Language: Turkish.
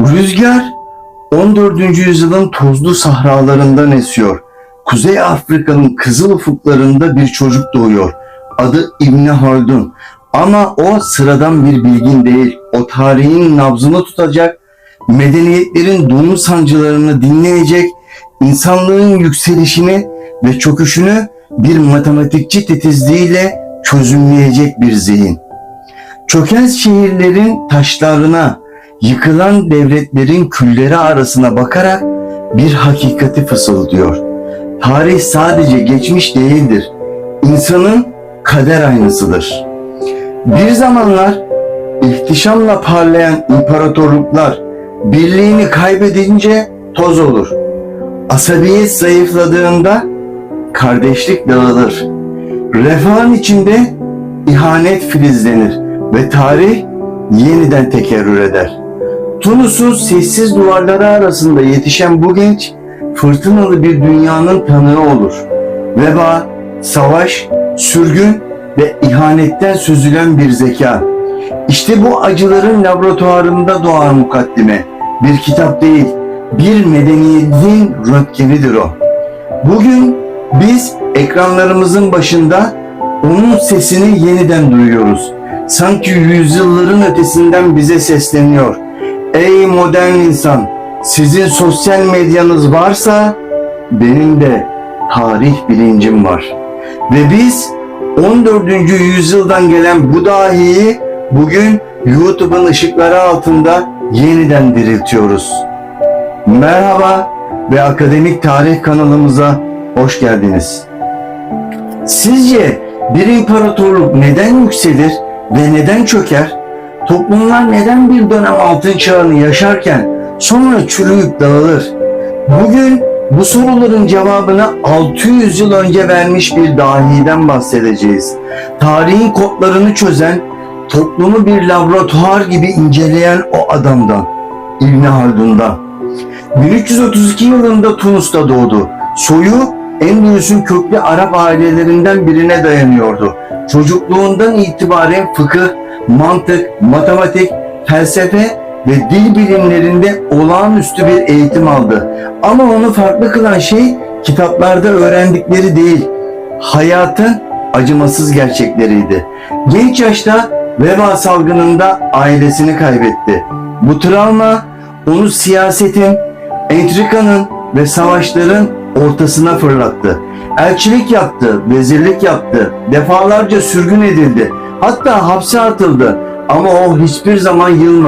Rüzgar 14. yüzyılın tozlu sahralarından esiyor. Kuzey Afrika'nın kızıl ufuklarında bir çocuk doğuyor. Adı İbni Haldun. Ama o sıradan bir bilgin değil. O tarihin nabzını tutacak, medeniyetlerin doğum sancılarını dinleyecek, insanlığın yükselişini ve çöküşünü bir matematikçi titizliğiyle çözümleyecek bir zihin. Çöken şehirlerin taşlarına, yıkılan devletlerin külleri arasına bakarak bir hakikati fısıldıyor. Tarih sadece geçmiş değildir. İnsanın kader aynasıdır. Bir zamanlar ihtişamla parlayan imparatorluklar birliğini kaybedince toz olur. Asabiyet zayıfladığında kardeşlik dağılır. Refahın içinde ihanet filizlenir ve tarih yeniden tekerrür eder. Tunus'un sessiz duvarları arasında yetişen bu genç fırtınalı bir dünyanın tanığı olur. Veba, savaş, sürgün ve ihanetten süzülen bir zeka. İşte bu acıların laboratuvarında doğan mukaddime. Bir kitap değil, bir medeniyetin röntgenidir o. Bugün biz ekranlarımızın başında onun sesini yeniden duyuyoruz. Sanki yüzyılların ötesinden bize sesleniyor. Ey modern insan, sizin sosyal medyanız varsa benim de tarih bilincim var. Ve biz 14. yüzyıldan gelen bu dahiyi bugün YouTube'un ışıkları altında yeniden diriltiyoruz. Merhaba ve Akademik Tarih kanalımıza hoş geldiniz. Sizce bir imparatorluk neden yükselir ve neden çöker? Toplumlar neden bir dönem altın çağını yaşarken sonra çürüyüp dağılır? Bugün bu soruların cevabını 600 yıl önce vermiş bir dahiden bahsedeceğiz. Tarihin kodlarını çözen, toplumu bir laboratuvar gibi inceleyen o adamdan, İbni Haldun'dan. 1332 yılında Tunus'ta doğdu. Soyu Endülüs'ün köklü Arap ailelerinden birine dayanıyordu. Çocukluğundan itibaren fıkıh, mantık, matematik, felsefe ve dil bilimlerinde olağanüstü bir eğitim aldı. Ama onu farklı kılan şey kitaplarda öğrendikleri değil, hayatın acımasız gerçekleriydi. Genç yaşta veba salgınında ailesini kaybetti. Bu travma onu siyasetin, entrikanın ve savaşların ortasına fırlattı. Elçilik yaptı, vezirlik yaptı, defalarca sürgün edildi, hatta hapse atıldı. Ama o hiçbir zaman yılmadı.